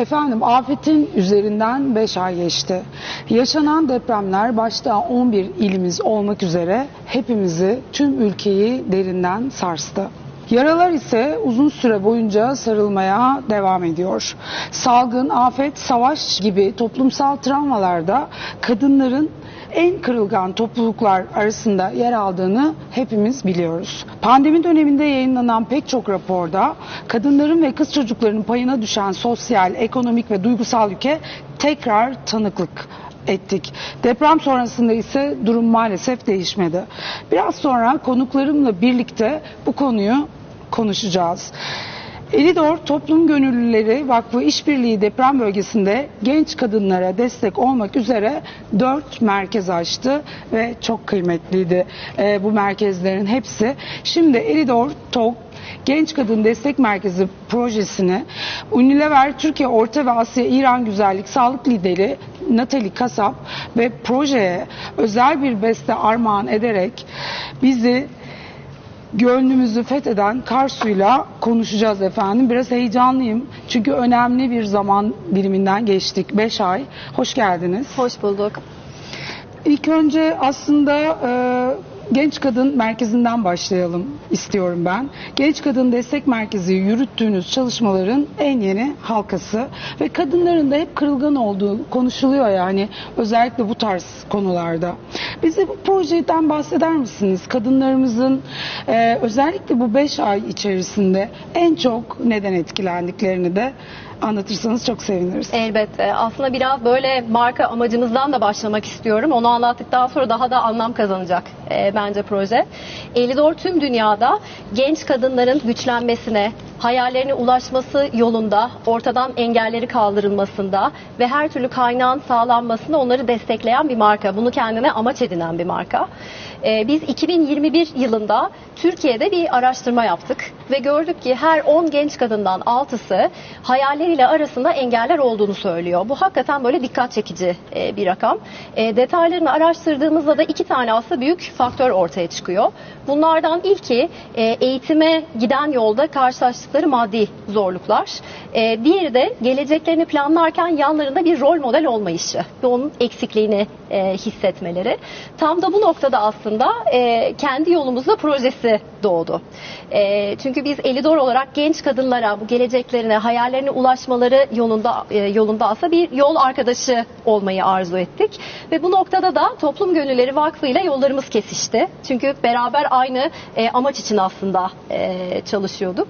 Efendim afetin üzerinden 5 ay geçti. Yaşanan depremler başta 11 ilimiz olmak üzere hepimizi, tüm ülkeyi derinden sarstı. Yaralar ise uzun süre boyunca sarılmaya devam ediyor. Salgın, afet, savaş gibi toplumsal travmalarda kadınların en kırılgan topluluklar arasında yer aldığını hepimiz biliyoruz. Pandemi döneminde yayınlanan pek çok raporda kadınların ve kız çocuklarının payına düşen sosyal, ekonomik ve duygusal yüke tekrar tanıklık ettik. Deprem sonrasında ise durum maalesef değişmedi. Biraz sonra konuklarımla birlikte bu konuyu konuşacağız. Elidor Toplum Gönüllüleri Vakfı İşbirliği deprem bölgesinde genç kadınlara destek olmak üzere dört merkez açtı ve çok kıymetliydi e, bu merkezlerin hepsi. Şimdi Elidor TOG Genç Kadın Destek Merkezi projesini Unilever Türkiye Orta ve Asya İran Güzellik Sağlık Lideri Natali Kasap ve projeye özel bir beste armağan ederek bizi gönlümüzü fetheden Karsu'yla konuşacağız efendim. Biraz heyecanlıyım çünkü önemli bir zaman diliminden geçtik. 5 ay. Hoş geldiniz. Hoş bulduk. İlk önce aslında e, Genç Kadın Merkezi'nden başlayalım istiyorum ben. Genç Kadın Destek Merkezi yürüttüğünüz çalışmaların en yeni halkası ve kadınların da hep kırılgan olduğu konuşuluyor yani özellikle bu tarz konularda. Bize bu projeden bahseder misiniz? Kadınlarımızın e, özellikle bu 5 ay içerisinde en çok neden etkilendiklerini de anlatırsanız çok seviniriz. Elbette. Aslında biraz böyle marka amacımızdan da başlamak istiyorum. Onu anlattıktan sonra daha da anlam kazanacak e, bence proje. Elidor tüm dünyada genç kadınların güçlenmesine, hayallerine ulaşması yolunda ortadan engelleri kaldırılmasında ve her türlü kaynağın sağlanmasında onları destekleyen bir marka. Bunu kendine amaç edinen bir marka. E, biz 2021 yılında Türkiye'de bir araştırma yaptık ve gördük ki her 10 genç kadından 6'sı hayalleriyle arasında engeller olduğunu söylüyor. Bu hakikaten böyle dikkat çekici e, bir rakam. E, detaylarını araştırdığımızda da iki tane aslında büyük faktör ortaya çıkıyor. Bunlardan ilki e, eğitime giden yolda karşılaştıkları maddi zorluklar. E, diğeri de geleceklerini planlarken yanlarında bir rol model olmayışı ve onun eksikliğini e, hissetmeleri. Tam da bu noktada aslında e, kendi yolumuzda projesi doğdu. E, çünkü biz Elidor olarak genç kadınlara bu geleceklerine, hayallerine ulaşmaları yolunda e, yolunda aslında bir yol arkadaşı olmayı arzu ettik. Ve bu noktada da Toplum Gönülleri Vakfı ile yollarımız kesişti. Çünkü beraber aynı e, amaç için aslında e, çalışıyorduk.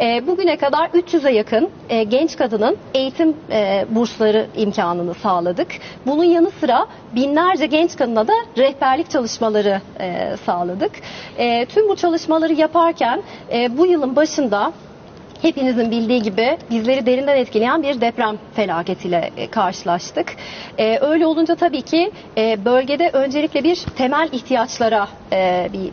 E, bugüne kadar 300'e yakın e, genç kadının eğitim e, bursları imkanını sağladık. Bunun yanı sıra binlerce genç kadına da rehberlik çalışmaları e, sağladık. E, tüm bu çalışmaları yaparken e, bu yılın başında Hepinizin bildiği gibi bizleri derinden etkileyen bir deprem felaketiyle e, karşılaştık. E, öyle olunca tabii ki e, bölgede öncelikle bir temel ihtiyaçlara e, bir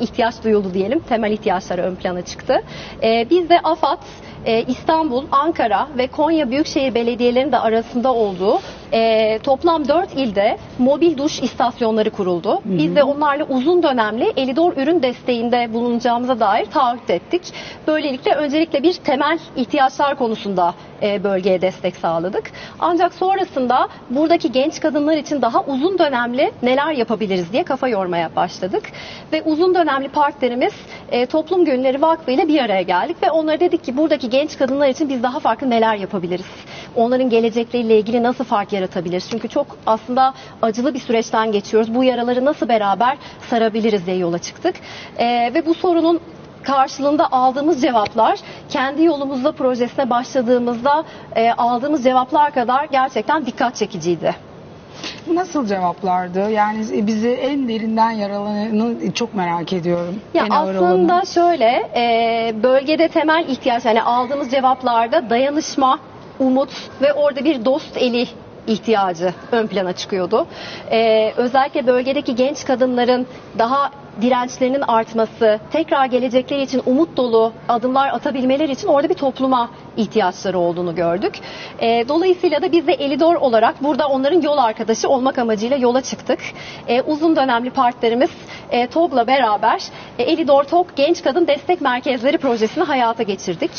ihtiyaç duyuldu diyelim. Temel ihtiyaçlara ön plana çıktı. E, biz de AFAD, e, İstanbul, Ankara ve Konya Büyükşehir Belediyelerinin de arasında olduğu e, toplam 4 ilde mobil duş istasyonları kuruldu. Biz de onlarla uzun dönemli Elidor ürün desteğinde bulunacağımıza dair taahhüt ettik. Böylelikle öncelikle bir temel ihtiyaçlar konusunda e, bölgeye destek sağladık. Ancak sonrasında buradaki genç kadınlar için daha uzun dönemli neler yapabiliriz diye kafa yormaya başladık. Ve uzun dönemli partnerimiz e, Toplum Gönülleri Vakfı ile bir araya geldik ve onlara dedik ki buradaki genç kadınlar için biz daha farklı neler yapabiliriz? Onların gelecekleriyle ilgili nasıl fark yaratabiliriz? Çünkü çok aslında acılı bir süreçten geçiyoruz. Bu yaraları nasıl beraber sarabiliriz diye yola çıktık. E, ve bu sorunun karşılığında aldığımız cevaplar kendi yolumuzda projesine başladığımızda e, aldığımız cevaplar kadar gerçekten dikkat çekiciydi. Nasıl cevaplardı? Yani bizi en derinden yaralananı çok merak ediyorum. Ya en aslında şöyle e, bölgede temel ihtiyaç yani aldığımız cevaplarda dayanışma, umut ve orada bir dost eli ihtiyacı ön plana çıkıyordu. E, özellikle bölgedeki genç kadınların daha dirençlerinin artması, tekrar gelecekleri için umut dolu adımlar atabilmeleri için orada bir topluma ihtiyaçları olduğunu gördük. E, dolayısıyla da biz de Elidor olarak burada onların yol arkadaşı olmak amacıyla yola çıktık. E, uzun dönemli partnerimiz e, TOG'la beraber e, Elidor TOG Genç Kadın Destek Merkezleri projesini hayata geçirdik.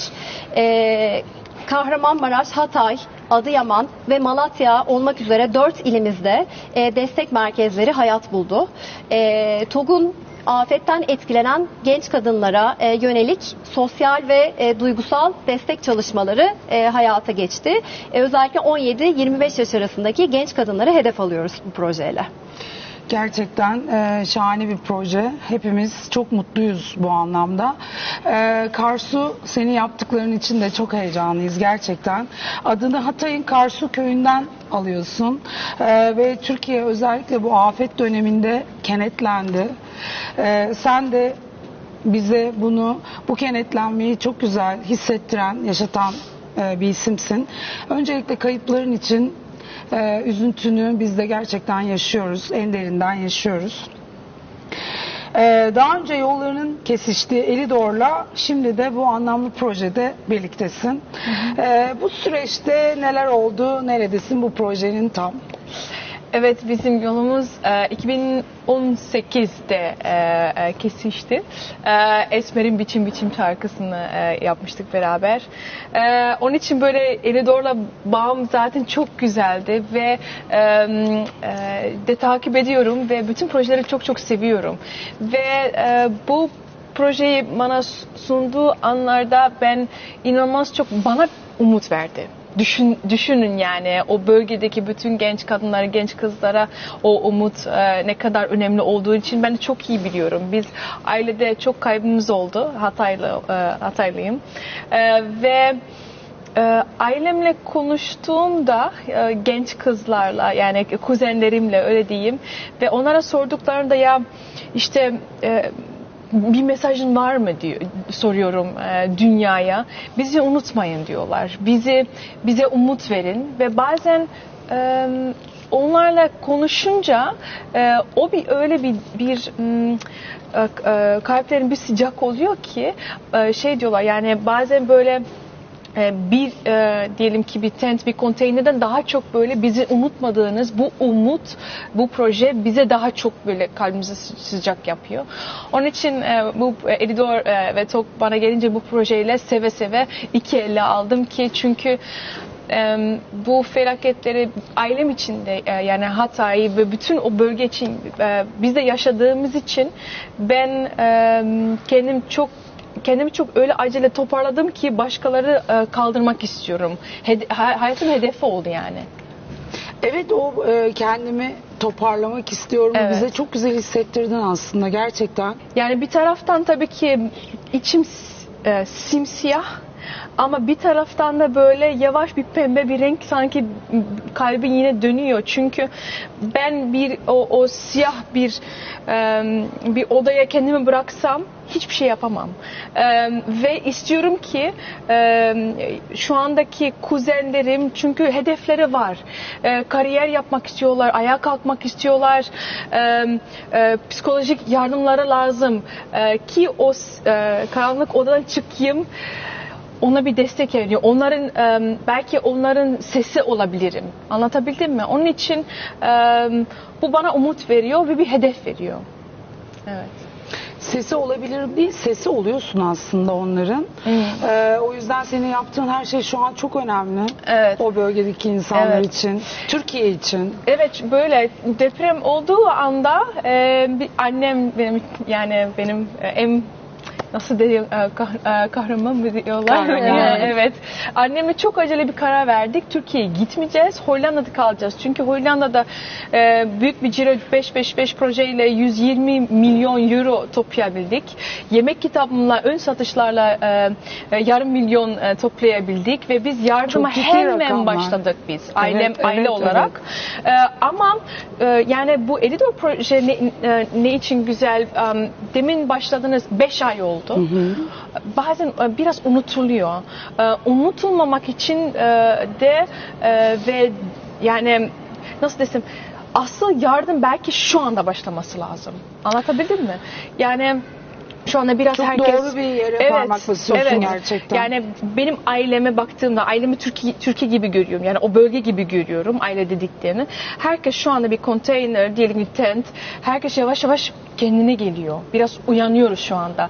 E, Kahramanmaraş, Hatay, Adıyaman ve Malatya olmak üzere 4 ilimizde e, destek merkezleri hayat buldu. E, TOG'un afetten etkilenen genç kadınlara e, yönelik sosyal ve e, duygusal destek çalışmaları e, hayata geçti. E, özellikle 17-25 yaş arasındaki genç kadınları hedef alıyoruz bu projeyle. Gerçekten e, şahane bir proje. Hepimiz çok mutluyuz bu anlamda. E, Karsu seni yaptıkların için de çok heyecanlıyız gerçekten. Adını Hatay'ın Karsu köyünden alıyorsun E, ve Türkiye özellikle bu afet döneminde kenetlendi. E, sen de bize bunu bu kenetlenmeyi çok güzel hissettiren, yaşatan e, bir isimsin. Öncelikle kayıpların için e, üzüntünü biz de gerçekten yaşıyoruz, en derinden yaşıyoruz. E, daha önce yollarının kesiştiği Elidor'la şimdi de bu anlamlı projede birliktesin. E, bu süreçte neler oldu, neredesin bu projenin tam? Evet bizim yolumuz e, 2018'de e, e, kesişti. E, Esmer'in Biçim Biçim şarkısını yapmıştık beraber. Onun için böyle Elidor'la bağım zaten çok güzeldi ve de takip ediyorum ve bütün projeleri çok çok seviyorum. Ve bu projeyi bana sunduğu anlarda ben inanılmaz çok bana umut verdi. Düşün, düşünün yani o bölgedeki bütün genç kadınlara, genç kızlara o umut e, ne kadar önemli olduğu için ben çok iyi biliyorum. Biz ailede çok kaybımız oldu. Hataylı, e, Hataylıyım. E, ve e, ailemle konuştuğumda e, genç kızlarla yani kuzenlerimle öyle diyeyim ve onlara sorduklarında ya işte e, bir mesajın var mı diyor soruyorum e, dünyaya. Bizi unutmayın diyorlar. Bizi bize umut verin ve bazen e, onlarla konuşunca e, o bir öyle bir bir m, e, e, kalplerin bir sıcak oluyor ki e, şey diyorlar yani bazen böyle bir e, diyelim ki bir tent, bir konteynerden daha çok böyle bizi unutmadığınız bu umut, bu proje bize daha çok böyle kalbimizi sı- sıcak yapıyor. Onun için e, bu Edidor e, ve Tok bana gelince bu projeyle seve seve iki elle aldım ki çünkü bu felaketleri ailem için de e, yani Hatay ve bütün o bölge için e, biz de yaşadığımız için ben kendim çok kendimi çok öyle acele toparladım ki başkaları e, kaldırmak istiyorum. Hede- hay- hayatın hedefi oldu yani. Evet o e, kendimi toparlamak istiyorum. Evet. Bize çok güzel hissettirdin aslında gerçekten. Yani bir taraftan tabii ki içim e, simsiyah ama bir taraftan da böyle yavaş bir pembe bir renk sanki kalbin yine dönüyor. Çünkü ben bir o, o siyah bir e, bir odaya kendimi bıraksam hiçbir şey yapamam. E, ve istiyorum ki e, şu andaki kuzenlerim çünkü hedefleri var. E, kariyer yapmak istiyorlar, ayağa kalkmak istiyorlar. E, e, psikolojik yardımları lazım. E, ki o e, karanlık odadan çıkayım ona bir destek veriyor. Onların e, belki onların sesi olabilirim. Anlatabildim mi? Onun için e, bu bana umut veriyor ve bir hedef veriyor. Evet. Sesi olabilir değil, sesi oluyorsun aslında onların. Ee, o yüzden senin yaptığın her şey şu an çok önemli. Evet. O bölgedeki insanlar Evet. için, Türkiye için. Evet böyle deprem olduğu anda e, bir annem benim yani benim e, en nasıl diyor e, kah- e, kahraman mı diyorlar? Kahraman. Evet. Annemle çok acele bir karar verdik. Türkiye'ye gitmeyeceğiz. Hollanda'da kalacağız. Çünkü Hollanda'da e, büyük bir Ciro 555 projeyle 120 milyon euro toplayabildik. Yemek kitabımla ön satışlarla e, e, yarım milyon e, toplayabildik ve biz yardıma hemen başladık biz. Ailem Evet, aile evet, olarak. Ee, ama e, yani bu Edidor proje ne, e, ne için güzel? Em, demin başladınız 5 ay oldu. Bazen e, biraz unutuluyor. E, unutulmamak için e, de ve yani nasıl desem asıl yardım belki şu anda başlaması lazım. Anlatabildim mi? Yani şu anda biraz Çok herkes doğru bir yere parmak basıyorsun gerçekten. Yani benim aileme baktığımda ailemi Türkiye, Türkiye gibi görüyorum. Yani o bölge gibi görüyorum aile dediklerini. Herkes şu anda bir konteyner, diyelim bir tent. Herkes yavaş yavaş kendine geliyor. Biraz uyanıyoruz şu anda.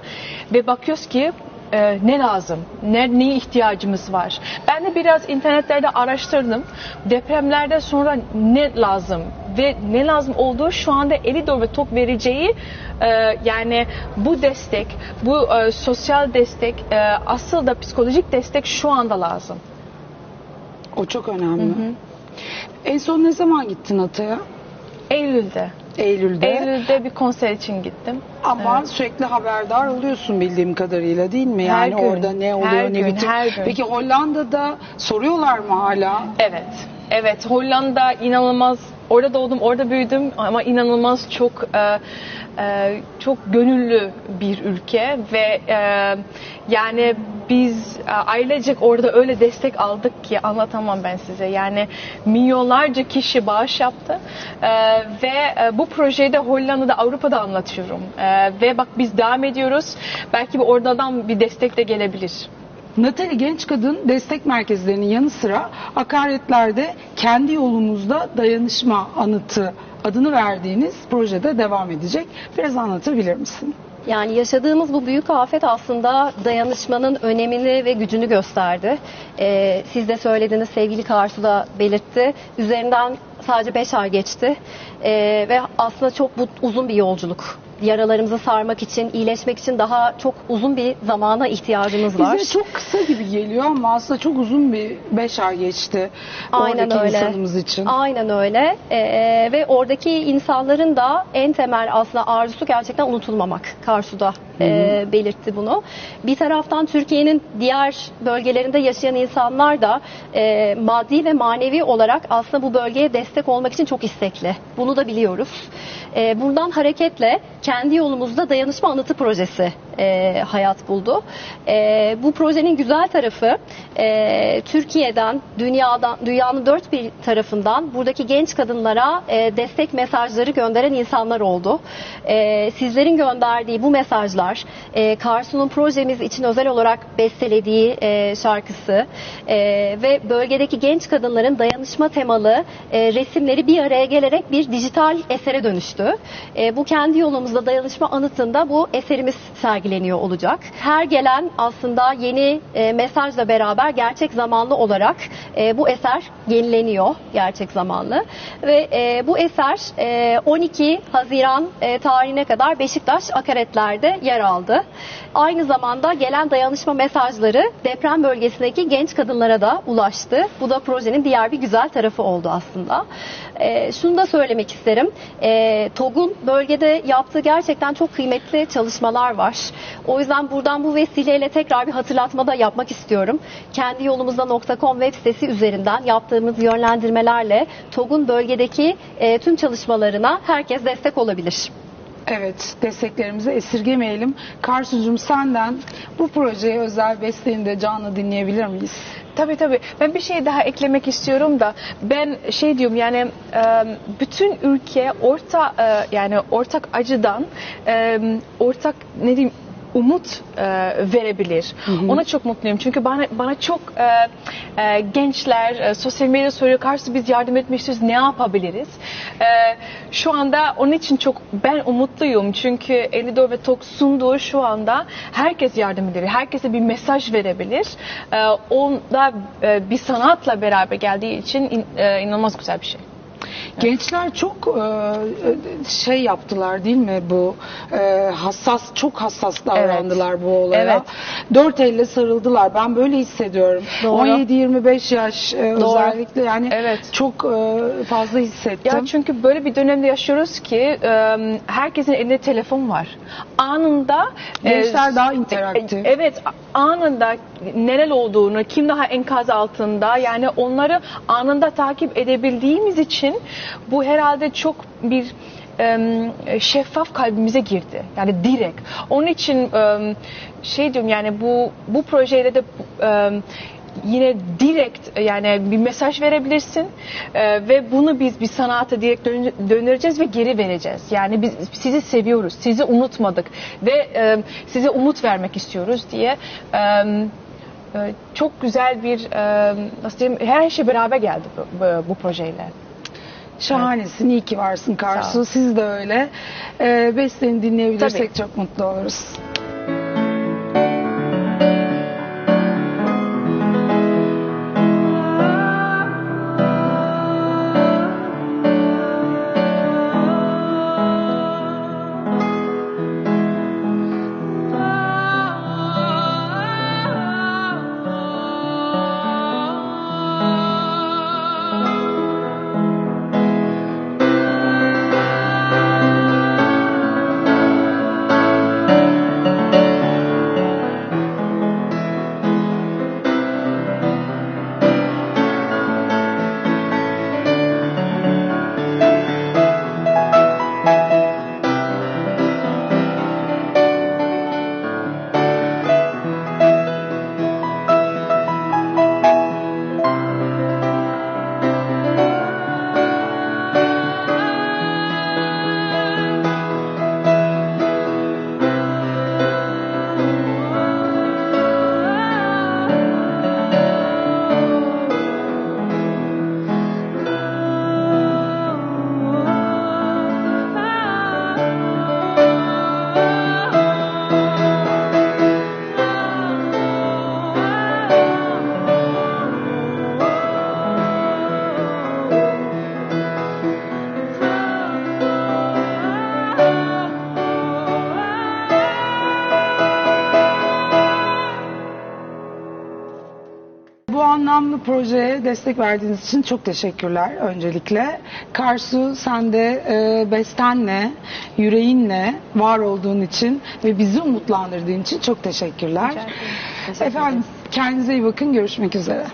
Ve bakıyoruz ki e, ne lazım, ne neye ihtiyacımız var. Ben de biraz internetlerde araştırdım. Depremlerden sonra ne lazım ve ne lazım olduğu şu anda Elidor ve TOK vereceği e, yani bu destek, bu e, sosyal destek, e, asıl da psikolojik destek şu anda lazım. O çok önemli. En son ne zaman gittin Hatay'a? Eylül'de. Eylül'de. Eylül'de bir konser için gittim. Ama sürekli haberdar oluyorsun bildiğim kadarıyla değil mi? Her Yani gün, orada ne oluyor her ne gün, bitiyor. her gün. Peki Hollanda'da soruyorlar mı hala? Evet. Evet Hollanda inanılmaz orada doğdum orada büyüdüm ama inanılmaz çok e, e, çok gönüllü bir ülke ve e, yani biz e, ailecek orada öyle destek aldık ki anlatamam ben size. Yani milyonlarca kişi bağış yaptı E, ve e, bu projeyi de Hollanda'da Avrupa'da anlatıyorum. E, ve bak biz devam ediyoruz. Belki bir oradan bir destek de gelebilir. Natali Genç Kadın Destek Merkezlerinin yanı sıra akaretlerde kendi yolumuzda dayanışma anıtı adını verdiğiniz projede devam edecek. Biraz anlatabilir misin? Yani yaşadığımız bu büyük afet aslında dayanışmanın önemini ve gücünü gösterdi. Ee, siz de söylediniz, sevgili Karsu da belirtti. Üzerinden sadece 5 ay geçti Ee, ve aslında çok bu, uzun bir yolculuk. Yaralarımızı sarmak için, iyileşmek için daha çok uzun bir zamana ihtiyacımız var. Bize çok kısa gibi geliyor ama aslında çok uzun bir beş ay geçti. Aynen oradaki öyle. insanımız için. Aynen öyle. Ee, ve oradaki insanların da en temel aslında arzusu gerçekten unutulmamak. Karsu'da e, belirtti bunu. Bir taraftan Türkiye'nin diğer bölgelerinde yaşayan insanlar da e, maddi ve manevi olarak aslında bu bölgeye destek olmak için çok istekli. Bunu da biliyoruz. E, buradan hareketle kendi yolumuzda dayanışma anıtı projesi e, hayat buldu. E, bu projenin güzel tarafı e, Türkiye'den, dünyadan, dünyanın dört bir tarafından buradaki genç kadınlara e, destek mesajları gönderen insanlar oldu. E, sizlerin gönderdiği bu mesajlar, e, Karsu'nun projemiz için özel olarak bestelediği e, şarkısı e, ve bölgedeki genç kadınların dayanışma temalı e, resimleri bir araya gelerek bir dijital esere dönüştü. E, bu kendi yolumuzda dayanışma anıtında bu eserimiz sergileniyor olacak. Her gelen aslında yeni e, mesajla beraber gerçek zamanlı olarak e, bu eser yenileniyor gerçek zamanlı ve e, bu eser e, 12 Haziran e, tarihine kadar Beşiktaş akaretlerde yer aldı. Aynı zamanda gelen dayanışma mesajları deprem bölgesindeki genç kadınlara da ulaştı. Bu da projenin diğer bir güzel tarafı oldu aslında. E, şunu da söylemek isterim. E, TOG'un bölgede yaptığı gerçekten çok kıymetli çalışmalar var. O yüzden buradan bu vesileyle tekrar bir hatırlatma da yapmak istiyorum. Kendi yolumuzda.com web sitesi üzerinden yaptığımız yönlendirmelerle TOG'un bölgedeki e, tüm çalışmalarına herkes destek olabilir. Evet, desteklerimizi esirgemeyelim. Karsucuğum senden bu projeye özel besteni de canlı dinleyebilir miyiz? Tabii tabii. Ben bir şey daha eklemek istiyorum da ben şey diyorum yani bütün ülke orta yani ortak acıdan ortak ne diyeyim umut e, verebilir. Ona çok mutluyum. Çünkü bana bana çok e, e, gençler e, sosyal medyada soruyor karşı biz yardım etmek istiyoruz. Ne yapabiliriz? E, şu anda onun için çok ben umutluyum. Çünkü Elidor ve Tok sunduğu şu anda herkes yardım edebilir. Herkese bir mesaj verebilir. E, onda e, bir sanatla beraber geldiği için in, e, inanılmaz güzel bir şey. Gençler çok e, şey yaptılar değil mi bu e, hassas çok hassas davrandılar bu olaya. Evet. Dört elle sarıldılar. Ben böyle hissediyorum. Doğru. 17-25 yaş e, Doğru. özellikle yani Evet. çok e, fazla hissettim. Ya çünkü böyle bir dönemde yaşıyoruz ki e, herkesin elinde telefon var. Anında e, Gençler daha interaktif. e, Evet, anında neler olduğunu, kim daha enkaz altında yani onları anında takip edebildiğimiz için bu herhalde çok bir şeffaf kalbimize girdi. Yani direkt. Onun için şey diyorum yani bu bu projeyle de yine direkt yani bir mesaj verebilirsin e, ve bunu biz bir sanata direkt dön- döndüreceğiz ve geri vereceğiz. Yani biz sizi seviyoruz, sizi unutmadık ve e, size umut vermek istiyoruz diye e, çok güzel bir nasıl diyeyim her şey beraber geldi bu, bu, bu projeyle. Şahanesin. iyi ki varsın Karsu. Siz de öyle. E, besteni dinleyebilirsek Tabii. çok mutlu oluruz. Bu anlamlı projeye destek verdiğiniz için çok teşekkürler öncelikle. Karsu sen de e, bestenle, yüreğinle var olduğun için ve bizi umutlandırdığın için çok teşekkürler. Ederim. Efendim kendinize iyi bakın. Görüşmek üzere.